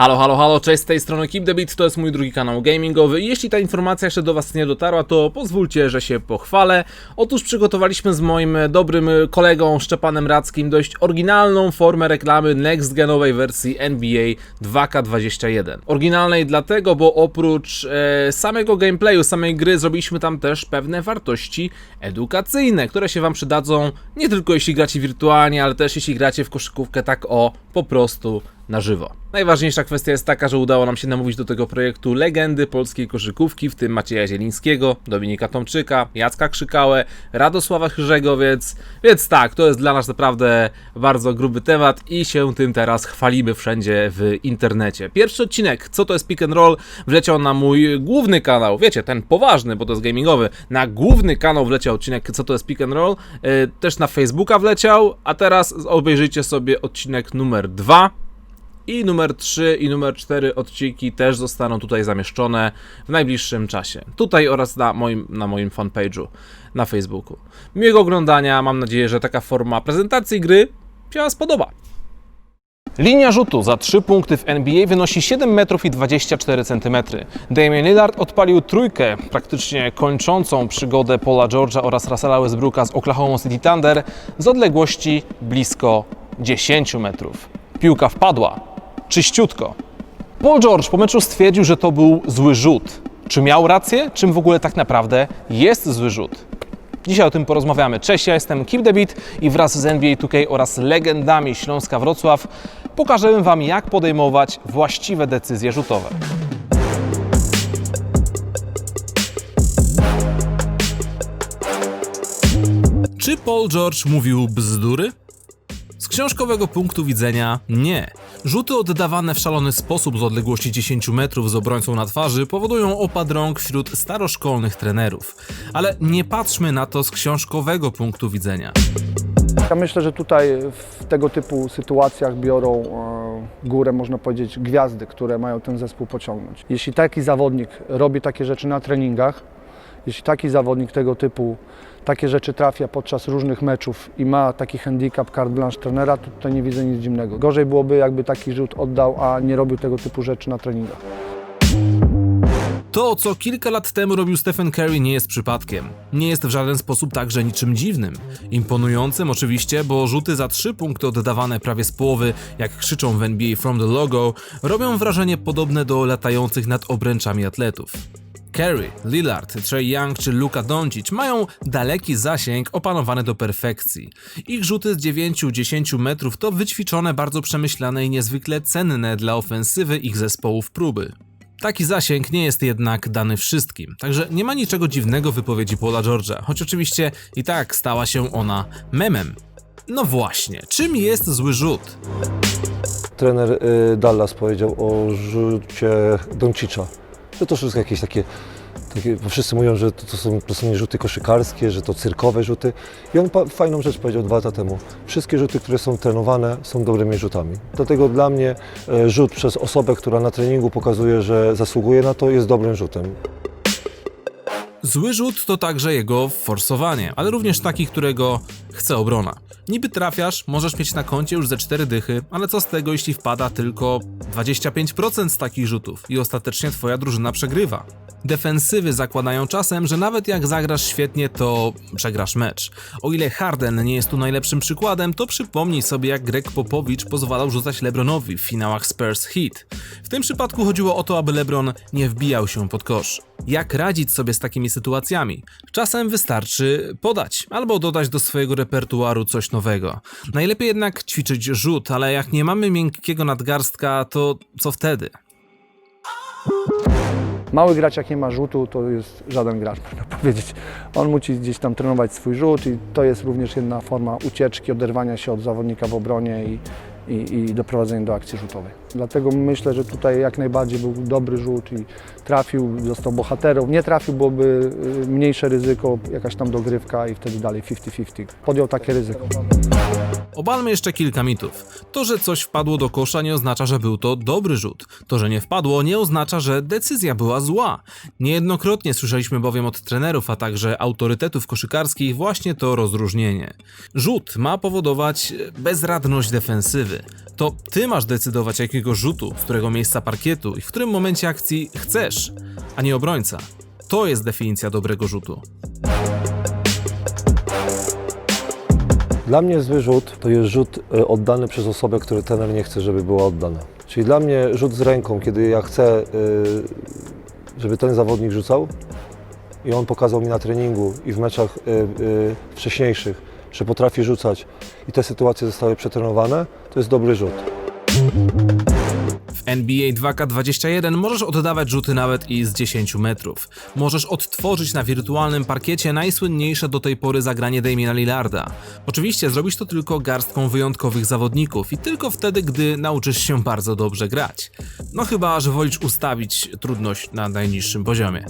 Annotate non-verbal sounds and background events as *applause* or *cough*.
Halo, halo, halo, cześć z tej strony Keep the Beat, to jest mój drugi kanał gamingowy jeśli ta informacja jeszcze do Was nie dotarła, to pozwólcie, że się pochwalę. Otóż przygotowaliśmy z moim dobrym kolegą Szczepanem Radzkim dość oryginalną formę reklamy next-genowej wersji NBA 2K21. Oryginalnej dlatego, bo oprócz e, samego gameplayu, samej gry, zrobiliśmy tam też pewne wartości edukacyjne, które się Wam przydadzą nie tylko jeśli gracie wirtualnie, ale też jeśli gracie w koszykówkę tak o, po prostu na żywo. Najważniejsza kwestia jest taka, że udało nam się namówić do tego projektu legendy polskiej koszykówki, w tym Macieja Zielińskiego, Dominika Tomczyka, Jacka Krzykałę, Radosława Chyrzego, więc, więc tak, to jest dla nas naprawdę bardzo gruby temat i się tym teraz chwalimy wszędzie w internecie. Pierwszy odcinek, co to jest pick and roll, wleciał na mój główny kanał, wiecie, ten poważny, bo to jest gamingowy, na główny kanał wleciał odcinek, co to jest pick and roll, yy, też na Facebooka wleciał, a teraz obejrzyjcie sobie odcinek numer 2, i numer 3 i numer 4 odcinki też zostaną tutaj zamieszczone w najbliższym czasie. Tutaj oraz na moim, na moim fanpage'u na Facebooku. Miłego oglądania, mam nadzieję, że taka forma prezentacji gry się Wam spodoba. Linia rzutu za 3 punkty w NBA wynosi 7 metrów i 24 cm. Damian Lillard odpalił trójkę, praktycznie kończącą przygodę Paula George'a oraz Russella Westbrooka z Oklahoma City Thunder z odległości blisko 10 metrów. Piłka wpadła, czyściutko. Paul George po meczu stwierdził, że to był zły rzut. Czy miał rację? Czym w ogóle tak naprawdę jest zły rzut? Dzisiaj o tym porozmawiamy. Cześć, ja jestem the Beat i wraz z NBA 2K oraz legendami Śląska Wrocław pokażemy Wam, jak podejmować właściwe decyzje rzutowe. Czy Paul George mówił bzdury? Z książkowego punktu widzenia nie. Rzuty oddawane w szalony sposób z odległości 10 metrów z obrońcą na twarzy powodują opad rąk wśród staroszkolnych trenerów. Ale nie patrzmy na to z książkowego punktu widzenia. Ja myślę, że tutaj w tego typu sytuacjach biorą e, górę, można powiedzieć, gwiazdy, które mają ten zespół pociągnąć. Jeśli taki zawodnik robi takie rzeczy na treningach, jeśli taki zawodnik tego typu takie rzeczy trafia podczas różnych meczów i ma taki handicap carte blanche trenera, to tutaj nie widzę nic dziwnego. Gorzej byłoby, jakby taki rzut oddał, a nie robił tego typu rzeczy na treningach. To, co kilka lat temu robił Stephen Curry, nie jest przypadkiem. Nie jest w żaden sposób także niczym dziwnym. Imponującym oczywiście, bo rzuty za trzy punkty oddawane prawie z połowy, jak krzyczą w NBA from the logo, robią wrażenie podobne do latających nad obręczami atletów. Curry, Lillard, Trey Young czy Luka Doncic mają daleki zasięg opanowany do perfekcji. Ich rzuty z 9-10 metrów to wyćwiczone, bardzo przemyślane i niezwykle cenne dla ofensywy ich zespołów próby. Taki zasięg nie jest jednak dany wszystkim, także nie ma niczego dziwnego w wypowiedzi Paula George'a, choć oczywiście i tak stała się ona memem. No właśnie, czym jest zły rzut? trener y, Dallas powiedział o rzucie Doncicza. Że to wszystko jakieś takie, takie bo wszyscy mówią, że to, to, są, to są nie rzuty koszykarskie, że to cyrkowe rzuty. I on pa, fajną rzecz powiedział dwa lata temu. Wszystkie rzuty, które są trenowane, są dobrymi rzutami. Dlatego dla mnie e, rzut przez osobę, która na treningu pokazuje, że zasługuje na to, jest dobrym rzutem. Zły rzut to także jego forsowanie, ale również taki, którego chce obrona. Niby trafiasz, możesz mieć na koncie już ze 4 dychy, ale co z tego, jeśli wpada tylko 25% z takich rzutów i ostatecznie twoja drużyna przegrywa. Defensywy zakładają czasem, że nawet jak zagrasz świetnie, to przegrasz mecz. O ile Harden nie jest tu najlepszym przykładem, to przypomnij sobie jak Greg Popowicz pozwalał rzucać LeBronowi w finałach Spurs Heat. W tym przypadku chodziło o to, aby LeBron nie wbijał się pod kosz. Jak radzić sobie z takimi sytuacjami? Czasem wystarczy podać albo dodać do swojego repertuaru coś nowego. Najlepiej jednak ćwiczyć rzut, ale jak nie mamy miękkiego nadgarstka, to co wtedy? Mały gracz jak nie ma rzutu, to jest żaden gracz, *laughs* można powiedzieć. On musi gdzieś tam trenować swój rzut i to jest również jedna forma ucieczki, oderwania się od zawodnika w obronie i, i, i doprowadzenia do akcji rzutowej. Dlatego myślę, że tutaj jak najbardziej był dobry rzut i trafił, został bohaterem. Nie trafił, byłoby y, mniejsze ryzyko, jakaś tam dogrywka i wtedy dalej 50-50. Podjął takie ryzyko. Obalmy jeszcze kilka mitów. To, że coś wpadło do kosza nie oznacza, że był to dobry rzut. To, że nie wpadło nie oznacza, że decyzja była zła. Niejednokrotnie słyszeliśmy bowiem od trenerów, a także autorytetów koszykarskich właśnie to rozróżnienie. Rzut ma powodować e, bezradność defensywy. To ty masz decydować jakiego rzutu, z którego miejsca parkietu i w którym momencie akcji chcesz, a nie obrońca. To jest definicja dobrego rzutu. Dla mnie zły rzut to jest rzut e, oddany przez osobę, który trener nie chce, żeby była oddana. Czyli dla mnie rzut z ręką, kiedy ja chcę, e, żeby ten zawodnik rzucał i on pokazał mi na treningu i w meczach e, wcześniejszych, że potrafi rzucać i te sytuacje zostały przetrenowane, to jest dobry rzut. W NBA 2K21 możesz oddawać rzuty nawet i z 10 metrów. Możesz odtworzyć na wirtualnym parkiecie najsłynniejsze do tej pory zagranie Damiena Lillarda. Oczywiście zrobisz to tylko garstką wyjątkowych zawodników i tylko wtedy, gdy nauczysz się bardzo dobrze grać. No chyba, że wolisz ustawić trudność na najniższym poziomie.